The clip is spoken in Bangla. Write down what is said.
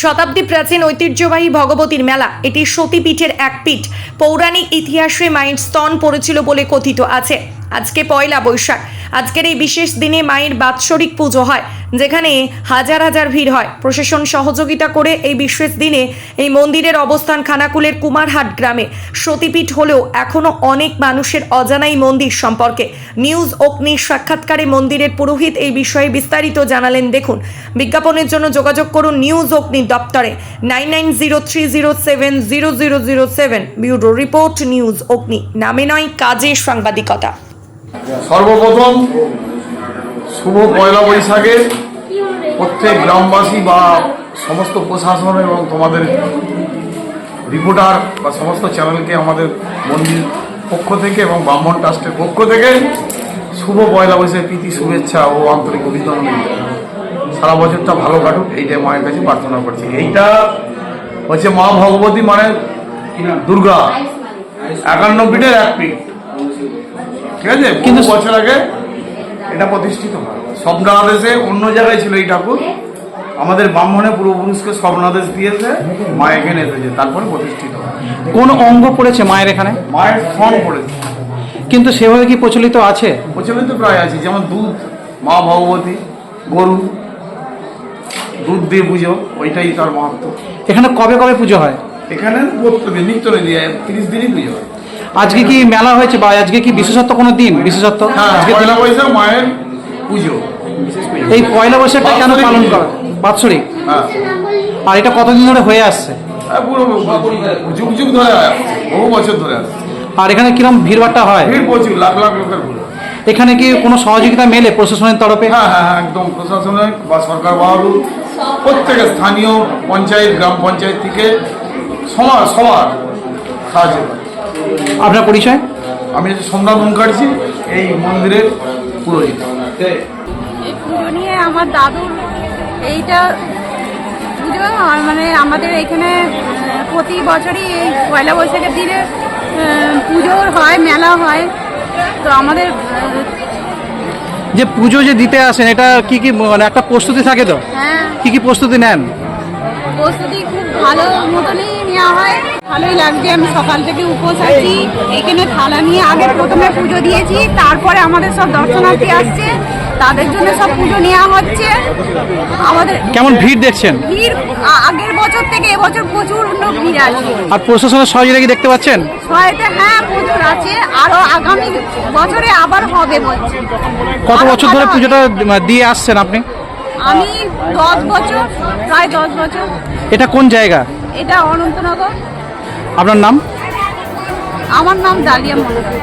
শতাব্দী প্রাচীন ঐতিহ্যবাহী ভগবতীর মেলা। এটি সতীপীঠের এক পীঠ। পৌরাণিক ইতিহাসে মায়ের স্তন পড়েছিল বলে কথিত আছে। আজকে পয়লা বৈশাখ। আজকের এই বিশেষ দিনে মায়ের বাৎসরিক পুজো হয়। যেখানে হাজার হাজার ভিড় হয়। প্রশাসন সহযোগিতা করে এই বিশেষ দিনে এই মন্দিরের অবস্থান খানাকুলের কুমারহাট গ্রামে। সতীপীঠ হলেও এখনও অনেক মানুষের অজানাই মন্দির সম্পর্কে। নিউজ অগ্নির সাক্ষাৎকারে মন্দিরের পুরোহিত এই বিষয়ে বিস্তারিত জানালেন। দেখুন, বিজ্ঞাপনের জন্য যোগাযোগ করুন নিউজ অগ্নি দপ্তরে। Nine nine zero three zero seven zero zero zero seven. Bureau report news Agni. নামে নয়, কাজে সাংবাদিকতা। সর্বপ্রথম শুভ পয়লা বৈশাখে প্রত্যেক গ্রামবাসী বা সমস্ত প্রশাসন এবং তোমাদের রিপোর্টার বা সমস্ত চ্যানেলকে আমাদের মন্দির পক্ষ থেকে এবং ব্রাহ্মণ ট্রাস্টের পক্ষ থেকে শুভ পয়লা বৈশাখ প্রীতি শুভেচ্ছা ও আন্তরিক অভিনন্দন। সারা বছরটা ভালো কাটুক এইটাই মায়ের কাছে প্রার্থনা করছি। এইটা হচ্ছে মা ভগবতী মানে দুর্গা। একান্ন পিঠের এক পিঠ ঠিক আছে? কিন্তু বছর আগে এটা প্রতিষ্ঠিত হয়। স্বপ্নাদেশে অন্য জায়গায় ছিল এই ঠাকুর। আমাদের ব্রাহ্মণে পূর্বপুরুষকে স্বপ্নাদেশ দিয়েছে মা এখানে এসেছে তারপরে প্রতিষ্ঠিত হয়। কোন অঙ্গ পড়েছে মায়ের এখানে? মায়ের ফর্ম পড়েছে। কিন্তু সেভাবে কি প্রচলিত আছে? প্রচলিত প্রায় আছে যেমন দুধ মা ভগবতী গরু দুধ দিয়ে পুজো ওইটাই তার মাহাত্ম। এখানে কবে কবে পুজো হয়? এখানে নিত্য দিয়ে তিরিশ দিনই পুজো হয়। আজকে কি মেলা হয়েছে বা আজকে কি বিশেষত্ব কোনো দিন? বিশেষত্ব? হ্যাঁ আজকে পয়লা বৈশাখ মায়ের পুজো। এই পয়লা বৈশাখটা কেন পালন করা? বাৎসরিক? হ্যাঁ। আর এটা কতদিন ধরে হয়ে আসছে? হ্যাঁ, যুগ যুগ ধরে বহু বছর ধরে আর এখানে কিরম ভিড়ভাট্টা হয়? ভিড় প্রচুর লাখ লাখ লোকের এখানে কি কোনো সহযোগিতা মেলে প্রশাসনের তরফে? হ্যাঁ হ্যাঁ একদম প্রশাসনিক বা সরকার বাহাদুর প্রত্যেকে স্থানীয় পঞ্চায়েত গ্রাম পঞ্চায়েত থেকে সবার সবার সাহায্য করে। আপনার পরিচয়? আমি সোমনাথ মুখার্জি এই মন্দিরের পুরোহিত। এই পুজো নিয়ে আমার দাদুর এইটা পুজো আর মানে আমাদের এখানে প্রতি বছরই এই পয়লা বৈশাখের দিনে আহ, পুজো হয় মেলা হয়। তো আমাদের যে পুজো যে দিতে আসেন এটা কি কি মানে একটা প্রস্তুতি থাকে তো? হ্যাঁ। কি কি প্রস্তুতি নেন? প্রস্তুতি খুব ভালো মতনই নেওয়া হয়। ভালোই লাগছে আমি সকাল থেকে উপোস আছি। এখানে থালা নিয়ে আগে প্রথমে পুজো দিয়েছি তারপরে আমাদের সব দর্শনার্থী আসছে। তাদের জন্য সব পুজো নেওয়া হচ্ছে। আমাদের কেমন ভিড় দেখছেন? ভিড় আগের বছর থেকে এবছর প্রচুর লোক ভিড় আছে। আর প্রশাসনের সহযোগিতা কি দেখতে পাচ্ছেন? সহায়তা হ্যাঁ প্রচুর আছে। আরও আগামী বছরে আবার হবে বলছে। কত বছর ধরে পুজোটা দিয়ে আসছেন আপনি? আমি দশ বছর প্রায় দশ বছর। এটা কোন জায়গা? এটা অনন্তনগর। আপনার নাম আমার নাম ডালিয়া মনোহর